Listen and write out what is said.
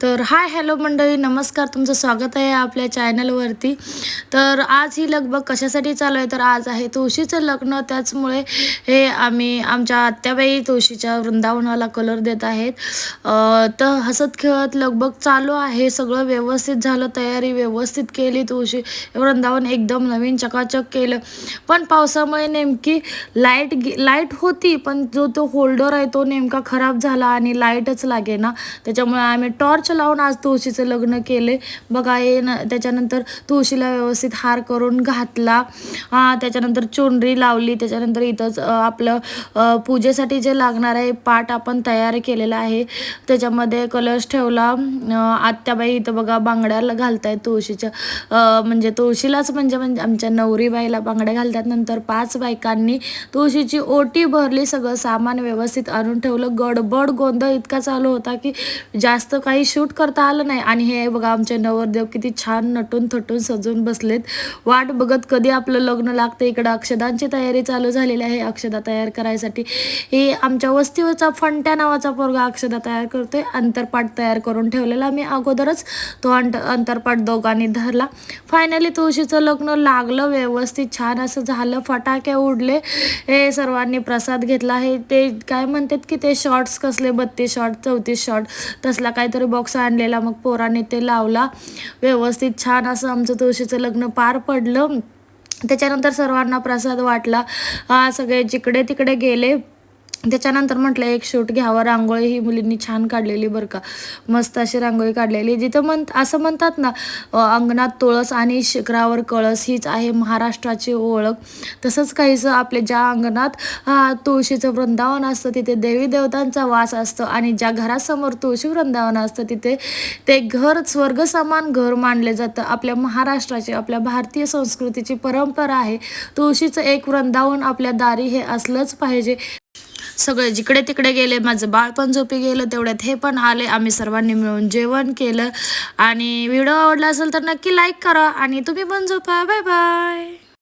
तर hi hello मंडळी नमस्कार तुमचं स्वागत आहे आपल्या चॅनलवरती. तर आज ही लगबग कशासाठी चालू आहे? तर आज आहे तुळशीचं लग्न. त्याचमुळे हे आम्ही आमच्या आत्याबाई तुळशीच्या वृंदावनाला कलर देत आहेत. तर हसत खेळत लगबग चालू आहे. सगळं व्यवस्थित झालं तयारी व्यवस्थित केली तुळशी. वृंदावन एकदम नवीन चकाचक केलं. पण पावसामुळे नेमकी लाइट लाइट होती पण जो तो होल्डर आहे तो नेमका खराब झाला आणि लाईटच लागे ना त्याच्यामुळे आम्ही टॉर्च लावून आज तुळशीचं लग्न केले. बघा हे न त्याच्यानंतर तुळशीला व्यवस्थित हार करून घातला. त्याच्यानंतर चोंडरी लावली. त्याच्यानंतर इथंच आपलं पूजेसाठी जे लागणार आहे पाट आपण तयार केलेला आहे. त्याच्यामध्ये कलश ठेवला. आत्याबाई इथं बघा बांगड्याला घालतायत तुळशीच्या. म्हणजे तुळशीलाच म्हणजे म्हणजे आमच्या नवरीबाईला बांगड्या घालतात. नंतर पाच बायकांनी तुळशीची ओटी भरली. सगळं सामान व्यवस्थित आणून ठेवलं. गडबड गोंधळ इतका चालू होता की जास्त काही शूट करता आलं नाही. आणि हे बघा आमचे नवरदेव किती छान नटून थटून सजून बसलेत. वाट बघत कधी आपलं लग्न लागतं इकडं? अक्षदांची तयारी चालू झालेली आहे. अक्षदा तयार करायसाठी हे आमच्या वस्तीवरचा फंट्या नावाचा पोरगा अक्षदा तयार करतोय. अंतरपाठ तयार करून ठेवलेला मी अगोदरच. तो अंत अंतरपाठ दोघांनी धरला. फायनली तुळशीचं लग्न लागलं. व्यवस्थित छान असं झालं. फटाके उडले. हे सर्वांनी प्रसाद घेतला. हे ते काय म्हणतात की ते शॉर्ट्स कसले? बत्तीस शॉर्ट चौतीस शॉर्ट तसला काहीतरी बॉक्स आणलेला मग पोराने ते लावला. व्यवस्थित छान असं आमचं तुळशीचं लग्न पार पडलं. त्याच्यानंतर सर्वांना प्रसाद वाटला. सगळे जिकडे तिकडे गेले. त्याच्यानंतर म्हटलं एक शूट घ्यावं रांगोळी ही मुलींनी छान काढलेली बरं का. मस्त अशी रांगोळी काढलेली. जिथं म्हण असं म्हणतात ना अंगणात तुळस आणि शिखरावर कळस हीच आहे महाराष्ट्राची ओळख. तसंच काहीसं आपल्या ज्या अंगणात हा, तुळशीचं वृंदावन असतं तिथे देवी देवतांचा वास असतो आणि ज्या घरासमोर तुळशी वृंदावन असतं तिथे ते घर स्वर्ग समान घर मानले जातं. आपल्या महाराष्ट्राची आपल्या भारतीय संस्कृतीची परंपरा आहे. तुळशीचं एक वृंदावन आपल्या दारी हे असलंच पाहिजे. सगळे जिकडे तिकडे गेले माझं बाळ पण झोपी गेलं तेवढ्यात हे पण आले. आम्ही सर्वांनी मिळून जेवण केलं. आणि व्हिडिओ आवडला असेल तर नक्की लाईक करा. आणि तुम्ही पण झोपा. Bye bye